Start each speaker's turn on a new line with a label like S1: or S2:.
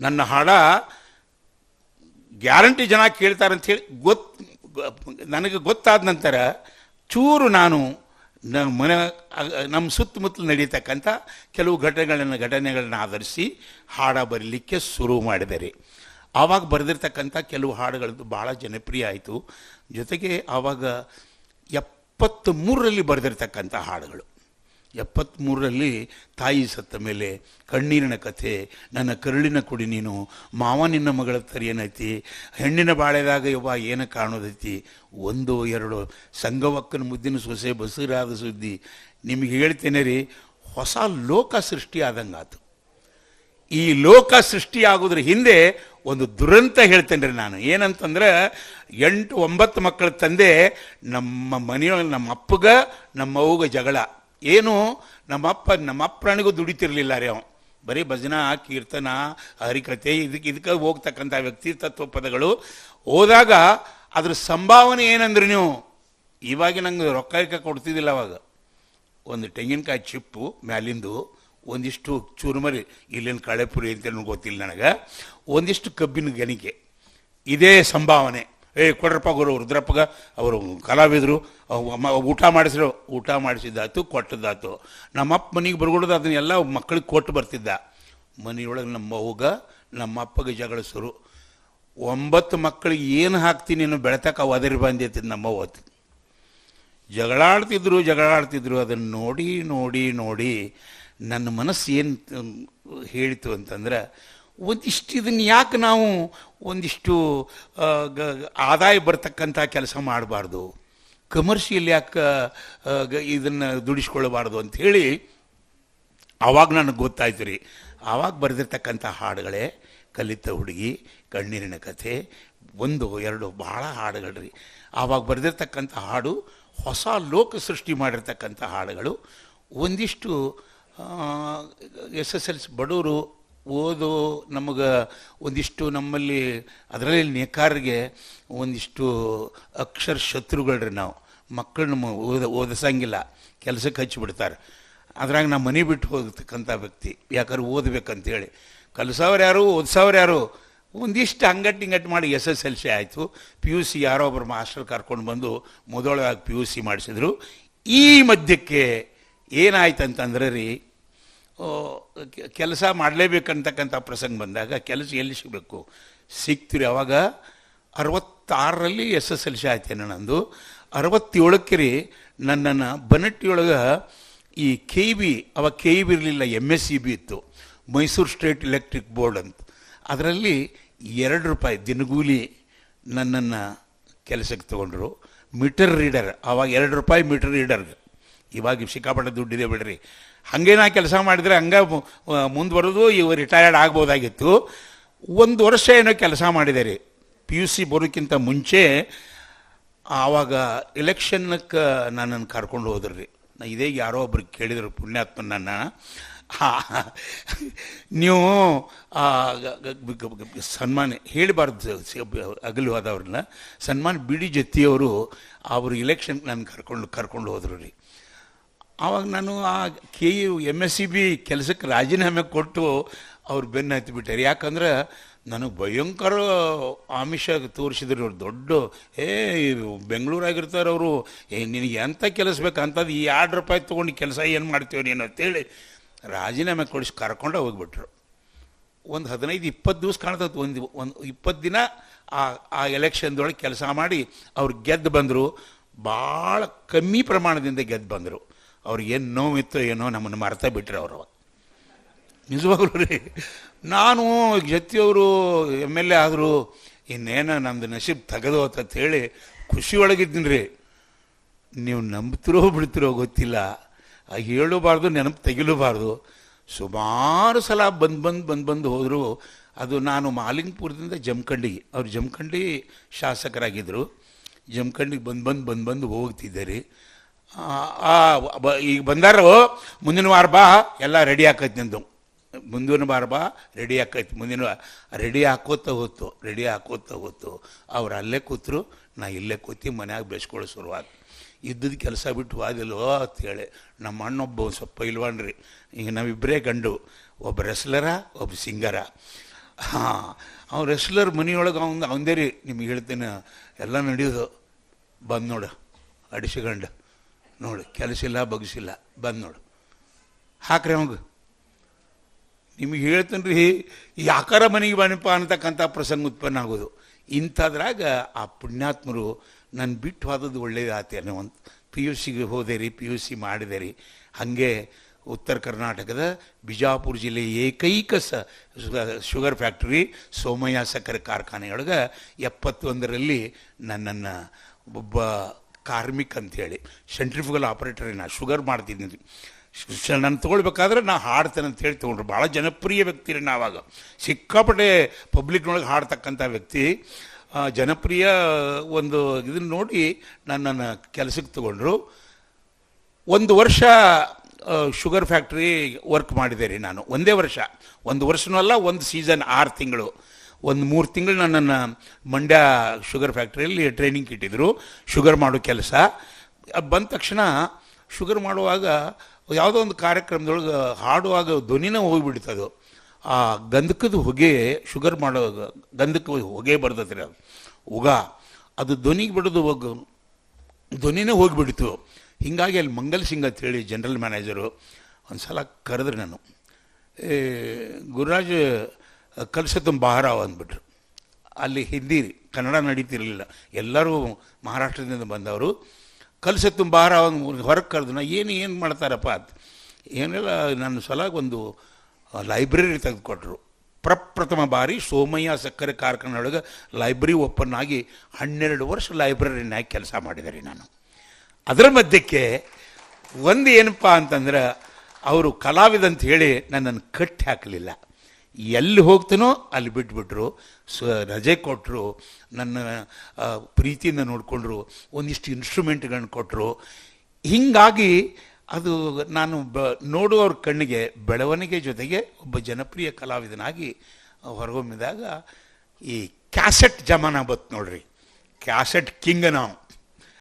S1: ನನ್ನ ಹಾಡ ಗ್ಯಾರಂಟಿ ಜನ ಕೇಳ್ತಾರೆ ಅಂತ ಹೇಳಿ ಗೊತ್, ನನಗೆ ಗೊತ್ತಾದ ನಂತರ ಚೂರು ನಾನು ನಮ್ಮ ಮನೆ, ನಮ್ಮ ಸುತ್ತಮುತ್ತಲು ನಡೀತಕ್ಕಂಥ ಕೆಲವು ಘಟನೆಗಳನ್ನು ಘಟನೆಗಳನ್ನು ಆಧರಿಸಿ ಹಾಡ ಬರಲಿಕ್ಕೆ ಶುರು ಮಾಡಿದರೆ. ಆವಾಗ ಬರೆದಿರ್ತಕ್ಕಂಥ ಕೆಲವು ಹಾಡುಗಳದ್ದು ಭಾಳ ಜನಪ್ರಿಯ ಆಯಿತು. ಜೊತೆಗೆ ಆವಾಗ ಎಪ್ಪತ್ತ್ ಮೂರರಲ್ಲಿ ಬರೆದಿರ್ತಕ್ಕಂಥ ಹಾಡುಗಳು. ಎಪ್ಪತ್ತ್ಮೂರರಲ್ಲಿ ತಾಯಿ ಸತ್ತ ಮೇಲೆ ಕಣ್ಣೀರಿನ ಕಥೆ, ನನ್ನ ಕರುಳಿನ ಕೊಡಿ ನೀನು, ಮಾವ ನಿನ್ನ ಮಗಳ ತರಿಯನೈತಿ, ಹೆಣ್ಣಿನ ಬಾಳೆದಾಗ ಯವ್ವ ಏನು ಕಾಣೋದೈತಿ, ಒಂದು, ಎರಡು ಸಂಗವಕ್ಕನ ಮುದ್ದಿನ ಸೊಸೆ ಬಸರಾದ ಸುದ್ದಿ. ನಿಮಗೆ ಹೇಳ್ತೇನೆ ರೀ, ಹೊಸ ಲೋಕ ಸೃಷ್ಟಿ ಆದಂಗಾತು. ಈ ಲೋಕ ಸೃಷ್ಟಿಯಾಗೋದ್ರ ಹಿಂದೆ ಒಂದು ದುರಂತ ಹೇಳ್ತೇನೆ ರೀ ನಾನು. ಏನಂತಂದ್ರೆ, ಎಂಟು, ಒಂಬತ್ತು ಮಕ್ಕಳ ತಂದೆ ನಮ್ಮ ಮನೆಯೊಳಗೆ, ನಮ್ಮ ಅಪ್ಪಗ, ನಮ್ಮ ಜಗಳ. ಏನು? ನಮ್ಮಪ್ಪ ನಮ್ಮ ಅಪ್ಪನಿಗೂ ದುಡಿತಿರ್ಲಿಲ್ಲ ರೀ ಅವನು ಬರೀ ಭಜನಾ, ಕೀರ್ತನ ಹರಿಕತೆ ಇದಕ್ಕೆ ಇದಕ್ಕೆ ಹೋಗ್ತಕ್ಕಂಥ ವ್ಯಕ್ತಿ ತತ್ವ ಪದಗಳು. ಹೋದಾಗ ಅದ್ರ ಸಂಭಾವನೆ ಏನಂದ್ರೆ ನೀವು? ಇವಾಗ ನಂಗೆ ರೊಕ್ಕ ಇಕ್ಕ ಕೊಡ್ತಿದ್ದಿಲ್ಲ ಅವಾಗ. ಒಂದು ತೆಂಗಿನಕಾಯಿ ಚಿಪ್ಪು ಮ್ಯಾಲಿಂದು ಒಂದಿಷ್ಟು ಚೂರುಮರಿ, ಇಲ್ಲಿನ ಕಳೆಪುರಿ ಅಂತ ಗೊತ್ತಿಲ್ಲ ನನಗೆ. ಒಂದಿಷ್ಟು ಕಬ್ಬಿನ ಗಣಿಕೆ. ಇದೇ ಸಂಭಾವನೆ. ಏ, ಕೊಡ್ರಪ್ಪ ಗುರು, ರುದ್ರಪ್ಪಗ, ಅವರು ಕಲಾವಿದರು ಊಟ ಮಾಡಿಸಿರು ಊಟ ಮಾಡಿಸಿದ್ದಾತು, ಕೊಟ್ಟದ್ದಾತು. ನಮ್ಮಪ್ಪ ಮನೆಗೆ ಬರ್ಗೊಡೋದು ಅದನ್ನೆಲ್ಲ ಮಕ್ಕಳಿಗೆ ಕೊಟ್ಟು ಬರ್ತಿದ್ದ. ಮನೆಯೊಳಗೆ ನಮ್ಮ ಅವ್ಗ ನಮ್ಮ ಅಪ್ಪಗೆ ಜಗಳ ಒಂಬತ್ತು ಮಕ್ಕಳಿಗೆ ಏನು ಹಾಕ್ತೀನಿ ನೀನು ಬೆಳೆತಕ್ಕ ಒದರಿ ಬಂದಿತ್ತು ನಮ್ಮ ಅವತ್ತು ಜಗಳಾಡ್ತಿದ್ರು ಜಗಳಾಡ್ತಿದ್ರು ಅದನ್ನು ನೋಡಿ ನೋಡಿ ನೋಡಿ, ನನ್ನ ಮನಸ್ಸು ಏನು ಹೇಳಿತು ಅಂತಂದ್ರೆ ಒಂದಿಷ್ಟು ಇದನ್ನು ಯಾಕೆ ನಾವು ಒಂದಿಷ್ಟು ಆದಾಯ ಬರ್ತಕ್ಕಂಥ ಕೆಲಸ ಮಾಡಬಾರ್ದು? ಕಮರ್ಷಿಯಲ್ ಯಾಕೆ ಇದನ್ನು ದುಡಿಸ್ಕೊಳ್ಬಾರ್ದು ಅಂಥೇಳಿ ಆವಾಗ ನನಗೆ ಗೊತ್ತಾಯ್ತು ರೀ. ಆವಾಗ ಬರೆದಿರ್ತಕ್ಕಂಥ ಹಾಡುಗಳೇ ಕಲಿತ ಹುಡುಗಿ, ಕಣ್ಣೀರಿನ ಕಥೆ, ಒಂದು, ಎರಡು ಭಾಳ ಹಾಡುಗಳು ರೀ. ಆವಾಗ ಬರೆದಿರ್ತಕ್ಕಂಥ ಹಾಡು, ಹೊಸ ಲೋಕ ಸೃಷ್ಟಿ ಮಾಡಿರ್ತಕ್ಕಂಥ ಹಾಡುಗಳು. ಒಂದಿಷ್ಟು ಎಸ್ ಎಸ್ ಎಲ್ ಸಿ ಬಡವರು ಓದು ನಮಗೆ ಒಂದಿಷ್ಟು ನಮ್ಮಲ್ಲಿ, ಅದರಲ್ಲಿ ನೇಕಾರಿಗೆ ಒಂದಿಷ್ಟು ಅಕ್ಷರ ಶತ್ರುಗಳ್ರಿ ನಾವು. ಮಕ್ಕಳು ನಮ್ಮ ಓದ, ಓದಿಸಂಗಿಲ್ಲ. ಕೆಲಸಕ್ಕೆ ಹಚ್ಚಿಬಿಡ್ತಾರೆ. ಅದ್ರಾಗ ನಾ ಮನೆ ಬಿಟ್ಟು ಹೋಗ್ತಕ್ಕಂಥ ವ್ಯಕ್ತಿ. ಯಾಕಂದ್ರೆ ಓದಬೇಕಂತೇಳಿ. ಕಲಿಸೋರು ಯಾರು ಓದಿಸೋರು ಯಾರು? ಒಂದಿಷ್ಟು ಅಂಗಟ್ಟು ಇಂಗಟ್ಟು ಮಾಡಿ ಎಸ್ ಎಸ್ ಎಲ್ ಸಿ ಆಯಿತು. ಪಿ ಯು ಸಿ ಯಾರೋ ಒಬ್ಬರು ಮಾಸ್ಟರ್ ಕರ್ಕೊಂಡು ಬಂದು ಮೊದಲಾಗಿ ಪಿ ಯು ಸಿ ಮಾಡಿಸಿದ್ರು. ಈ ಮಧ್ಯಕ್ಕೆ ಏನಾಯ್ತು ಅಂತಂದ್ರೆ ರೀ ಕೆಲಸ ಮಾಡಲೇಬೇಕಂತಕ್ಕಂಥ ಪ್ರಸಂಗ ಬಂದಾಗ ಕೆಲಸ ಎಲ್ಲಿ ಸಿಗಬೇಕು? ಸಿಗ್ತೀರಿ ಅವಾಗ ಅರವತ್ತಾರರಲ್ಲಿ ಎಸ್ ಎಸ್ ಎಲ್ ಸಿ ಆಯ್ತೇನೆ ನಂದು. ಅರವತ್ತೇಳಕ್ಕೆ ರೀ ನನ್ನನ್ನು ಬನಟ್ಟಿಯೊಳಗೆ ಈ ಕೆ ಬಿ ಅವಾಗ ಕೆ ಬಿ ಇರಲಿಲ್ಲ, ಎಂ ಎಸ್ ಸಿ ಬಿ ಇತ್ತು. ಮೈಸೂರು ಸ್ಟೇಟ್ ಎಲೆಕ್ಟ್ರಿಕ್ ಬೋರ್ಡ್ ಅಂತ. ಅದರಲ್ಲಿ ಎರಡು ರೂಪಾಯಿ ದಿನಗೂಲಿ ನನ್ನನ್ನು ಕೆಲಸಕ್ಕೆ ತಗೊಂಡ್ರು. ಮೀಟರ್ ರೀಡರ್, ಅವಾಗ ಎರಡು ರೂಪಾಯಿ ಮೀಟರ್ ರೀಡರ್ಗೆ. ಇವಾಗ ಸಿಕ್ಕಾಪಟ್ಟೆ ದುಡ್ಡಿದೆ ಬಿಡ್ರಿ. ಹಾಗೆ ನಾ ಕೆಲಸ ಮಾಡಿದರೆ ಹಂಗೆ ಮುಂದುವರೆದು ಇವು ರಿಟೈರ್ಡ್ ಆಗ್ಬೋದಾಗಿತ್ತು. ಒಂದು ವರ್ಷ ಏನೋ ಕೆಲಸ ಮಾಡಿದೆ ಪಿ ಯು ಸಿ ಬರೋಕ್ಕಿಂತ ಮುಂಚೆ, ಆವಾಗ ಎಲೆಕ್ಷನ್ನಕ್ಕೆ ನನ್ನನ್ನು ಕರ್ಕೊಂಡು ಹೋದ್ರಿ. ರೀ ನಾ ಇದೇ ಯಾರೋ ಒಬ್ರು ಕೇಳಿದ್ರು ಪುಣ್ಯಾತ್ಮ ನನ್ನ ನೀವು ಸನ್ಮಾನ ಹೇಳಬಾರ್ದು ಅಗಲವಾದವ್ರನ್ನ ಸನ್ಮಾನ್ ಬಿ ಡಿ ಜತಿಯವರು, ಅವರು ಎಲೆಕ್ಷನ್ ನಾನು ಕರ್ಕೊಂಡು ಕರ್ಕೊಂಡು ಹೋದ್ರು ರೀ. ಆವಾಗ ನಾನು ಆ K U M S C B ಕೆಲಸಕ್ಕೆ ರಾಜೀನಾಮೆ ಕೊಟ್ಟು ಅವ್ರು ಬೆನ್ನು ಹತ್ತಿಬಿಟ್ಟಾರೆ ಯಾಕಂದ್ರೆ ನನಗೆ ಭಯಂಕರ ಆಮಿಷ ತೋರಿಸಿದ್ರು ಅವ್ರು ದೊಡ್ಡ. ಏ ಬೆಂಗಳೂರಾಗಿರ್ತಾರೆ ಅವರು. ಏ, ನಿನಗೆ ಎಂಥ ಕೆಲಸ ಬೇಕು ಅಂಥದ್ದು ಈ ಎರಡು ರೂಪಾಯಿ ತೊಗೊಂಡು ಕೆಲಸ ಏನು ಮಾಡ್ತೀವಿ ನೀನು ಅಂತೇಳಿ ರಾಜೀನಾಮೆ ಕೊಡಿಸಿ ಕರ್ಕೊಂಡು ಹೋಗ್ಬಿಟ್ರು. ಒಂದು ಹದಿನೈದು ಇಪ್ಪತ್ತು ದಿವಸ ಕಾಣ್ತದೆ ಒಂದು ಒಂದು ಇಪ್ಪತ್ತು ದಿನ ಆ ಆ ಎಲೆಕ್ಷನ್ದೊಳಗೆ ಕೆಲಸ ಮಾಡಿ ಅವ್ರು ಗೆದ್ದು ಬಂದರು. ಭಾಳ ಕಮ್ಮಿ ಪ್ರಮಾಣದಿಂದ ಗೆದ್ದು ಬಂದರು. ಅವ್ರಿಗೆ ಏನು ನೋವಿತ್ತು ಏನೋ ನಮ್ಮನ್ನು ಮರ್ತಾ ಬಿಟ್ರು ಅವರು ನಿಜವಾಗ್ಲೂ ರೀ. ನಾನು ಜೊತೆಯವರು ಎಂ ಎಲ್ ಎ ಆದರು ಇನ್ನೇನೋ ನಮ್ದು ನಶೀಬ್ ತೆಗೆದು ಅಂತ ಹೇಳಿ ಖುಷಿ ಒಳಗಿದ್ದೀನಿ ರೀ. ನೀವು ನಂಬ್ತಿರೋ ಬಿಡ್ತಿರೋ ಗೊತ್ತಿಲ್ಲ. ಹೇಳಬಾರ್ದು, ನೆನಪು ತೆಗಿಲೂಬಾರ್ದು. ಸುಮಾರು ಸಲ ಬಂದು ಬಂದು ಬಂದು ಬಂದು ಹೋದರು. ಅದು ನಾನು ಮಾಲಿಂಗ್ಪುರದಿಂದ ಜಮಖಂಡಿಗೆ, ಅವ್ರು ಜಮಖಂಡಿ ಶಾಸಕರಾಗಿದ್ದರು ಜಮಖಂಡಿಗೆ ಬಂದು ಬಂದು ಬಂದು ಬಂದು ಹೋಗ್ತಿದ್ದೆ ರೀ. ಈಗ ಬಂದಾರು ಮುಂದಿನ ವಾರ ಬಾ, ಎಲ್ಲ ರೆಡಿ ಆಕೈತಿ ನಿಂದು. ಮುಂದಿನ ವಾರ ಬಾ ರೆಡಿ ಆಕೈತಿ. ಮುಂದಿನ ರೆಡಿ ಹಾಕೋತ ಹೋತು ರೆಡಿ ಹಾಕೋತ ಹೋತು. ಅವ್ರು ಅಲ್ಲೇ ಕೂತರು, ನಾ ಇಲ್ಲೇ ಕೂತಿ ಮನ್ಯಾಗ ಬೇಸ್ಕೊಳ್ಳೋ ಶುರುವಾದ ಇದ್ದದ ಕೆಲಸ ಬಿಟ್ಟು ಹೋದಿಲ್ವೋ ಅಂತೇಳಿ ನಮ್ಮ ಅಣ್ಣೊಬ್ಬ ಸ್ವಲ್ಪ ಇಲ್ವಾಣ್ರಿ. ಈಗ ನಾವಿಬ್ಬರೇ ಗಂಡು, ಒಬ್ಬ ರೆಸ್ಲರ ಒಬ್ಬ ಸಿಂಗರ ಹಾಂ ಅವ್ನು ರೆಸ್ಲರ್ ಮನೆಯೊಳಗೆ ಅವ್ನು ಅವಂದೇ ರೀ, ನಿಮ್ಗೆ ಹೇಳ್ತೇನೆ, ಎಲ್ಲ ನಡೆಯೋದು. ಬಂದು ನೋಡು ಅಡಿಸಿಗಂಡು ನೋಡು, ಕೆಲಸಿಲ್ಲ, ಬಗ್ಸಿಲ್ಲ, ಬಂದು ನೋಡು. ಹಾಕ್ರಿ ಅವಂಗ. ನಿಮಗೆ ಹೇಳ್ತೇನೆ ರೀ ಯಾಕಾರ ಮನೆಗೆ ಬಣ್ಣಪ್ಪ ಅಂತಕ್ಕಂಥ ಪ್ರಸಂಗ ಉತ್ಪನ್ನ ಆಗೋದು. ಇಂಥದ್ರಾಗ ಆ ಪುಣ್ಯಾತ್ಮರು ನನ್ನ ಬಿಟ್ಟು ಹೋದದ್ದು ಒಳ್ಳೇದಾತೆ ಅನ್ನೋ ಒಂದು ಪಿ ಯು ಸಿಗೆ ಹೋದೆ ರೀ ಪಿ ಯು ಸಿ ಮಾಡಿದೆ ರೀ ಹಾಗೆ ಉತ್ತರ ಕರ್ನಾಟಕದ ಬಿಜಾಪುರ ಜಿಲ್ಲೆಯ ಏಕೈಕ ಸ, ಶುಗರ್ ಫ್ಯಾಕ್ಟ್ರಿ, ಸೋಮಯ್ಯ ಸಕ್ಕರೆ ಕಾರ್ಖಾನೆಯೊಳಗೆ ಎಪ್ಪತ್ತೊಂದರಲ್ಲಿ ನನ್ನನ್ನು ಒಬ್ಬ ಕಾರ್ಮಿಕ್ ಅಂತೇಳಿ, ಸೆಂಟ್ರಿಫುಗಲ್ ಆಪರೇಟರ್ ನಾ ಶುಗರ್ ಮಾಡ್ತಿದ್ದೀನಿ ನಾನು ತೊಗೊಳ್ಬೇಕಾದ್ರೆ ನಾ ಹಾಡ್ತೇನೆ ಅಂತ ಹೇಳಿ ತೊಗೊಂಡ್ರು. ಭಾಳ ಜನಪ್ರಿಯ ವ್ಯಕ್ತಿ ರೀ ನಾವಾಗ ಸಿಕ್ಕಾಪಟ್ಟೆ ಪಬ್ಲಿಕ್ನೊಳಗೆ ಹಾಡ್ತಕ್ಕಂಥ ವ್ಯಕ್ತಿ ಜನಪ್ರಿಯ, ಒಂದು ಇದನ್ನು ನೋಡಿ ನನ್ನನ್ನು ಕೆಲಸಕ್ಕೆ ತಗೊಂಡ್ರು. ಒಂದು ವರ್ಷ ಶುಗರ್ ಫ್ಯಾಕ್ಟ್ರಿ ವರ್ಕ್ ಮಾಡಿದೆ ರೀ ನಾನು. ಒಂದೇ ವರ್ಷ. ಒಂದು ವರ್ಷನೂ ಅಲ್ಲ, ಒಂದು ಸೀಸನ್ ಆರು ತಿಂಗಳು. ಒಂದು ಮೂರು ತಿಂಗಳು ನನ್ನನ್ನು ಮಂಡ್ಯ ಶುಗರ್ ಫ್ಯಾಕ್ಟ್ರಿಯಲ್ಲಿ ಟ್ರೈನಿಂಗ್ ಇಟ್ಟಿದ್ದರು ಶುಗರ್ ಮಾಡೋ ಕೆಲಸ. ಬಂದ ತಕ್ಷಣ ಶುಗರ್ ಮಾಡುವಾಗ ಯಾವುದೋ ಒಂದು ಕಾರ್ಯಕ್ರಮದೊಳಗೆ ಹಾಡುವಾಗ ಧ್ವನಿನ ಹೋಗಿಬಿಡ್ತದು. ಆ ಗಂಧಕದ ಹೊಗೆ ಶುಗರ್ ಮಾಡೋ ಗಂಧಕ ಹೊಗೆ ಬರ್ದತ್ರಿ ಅದು. ಉಗ. ಅದು ಧ್ವನಿಗೆ ಬಿಡೋದು ಹೋಗ, ಧ್ವನಿನೇ ಹೋಗಿಬಿಡ್ತು. ಹೀಗಾಗಿ ಅಲ್ಲಿ ಮಂಗಲ್ ಸಿಂಗ್ ಅಂತ ಹೇಳಿ ಜನರಲ್ ಮ್ಯಾನೇಜರು ಒಂದು ಸಲ ಕರೆದ್ರೆ ನಾನು ಗುರುರಾಜ್ ಕಲ್ಸತ್ತಂ ಬಹರಾವ್ ಅಂದ್ಬಿಟ್ರು. ಅಲ್ಲಿ ಹಿಂದಿ, ಕನ್ನಡ ನಡೀತಿರಲಿಲ್ಲ. ಎಲ್ಲರೂ ಮಹಾರಾಷ್ಟ್ರದಿಂದ ಬಂದವರು. ಕಲ್ಸತ್ತು ಬಾರ ಹೊರಗೆ ಕರೆದು ಏನು ಏನು ಮಾಡ್ತಾರಪ್ಪ ಅಂತ. ಏನೆಲ್ಲ, ನನ್ನ ಸಲ ಒಂದು ಲೈಬ್ರರಿ ತೆಗೆದುಕೊಟ್ರು. ಪ್ರಪ್ರಥಮ ಬಾರಿ ಸೋಮಯ್ಯ ಸಕ್ಕರೆ ಕಾರ್ಖಾನೆ ಒಳಗೆ ಲೈಬ್ರರಿ ಓಪನ್ ಆಗಿ ಹನ್ನೆರಡು ವರ್ಷ ಲೈಬ್ರರಿನಾಗಿ ಕೆಲಸ ಮಾಡಿದ್ದಾರೆ ನಾನು. ಅದರ ಮಧ್ಯಕ್ಕೆ ಒಂದು ಏನಪ್ಪ ಅಂತಂದ್ರೆ, ಅವರು ಕಲಾವಿದ ಅಂತ ಹೇಳಿ ನನ್ನನ್ನು ಕಟ್ಟಿ ಹಾಕಲಿಲ್ಲ. ಎಲ್ಲಿ ಹೋಗ್ತೀನೋ ಅಲ್ಲಿ ಬಿಟ್ಬಿಟ್ರು. ಸ, ರಜೆ ಕೊಟ್ಟರು ನನ್ನ ಪ್ರೀತಿಯಿಂದ ನೋಡಿಕೊಂಡ್ರು. ಒಂದಿಷ್ಟು ಇನ್ಸ್ಟ್ರೂಮೆಂಟ್ಗಳನ್ನ ಕೊಟ್ಟರು ಹೀಗಾಗಿ ಅದು ನಾನು ಬ, ನೋಡುವವ್ರ ಕಣ್ಣಿಗೆ, ಬೆಳವಣಿಗೆ ಜೊತೆಗೆ ಒಬ್ಬ ಜನಪ್ರಿಯ ಕಲಾವಿದನಾಗಿ ಹೊರಗೊಮ್ಮಿದಾಗ ಈ ಕ್ಯಾಸೆಟ್ ಜಮಾನ ಬತ್ತು ನೋಡ್ರಿ. ಕ್ಯಾಸೆಟ್ ಕಿಂಗ್ ನಾವು.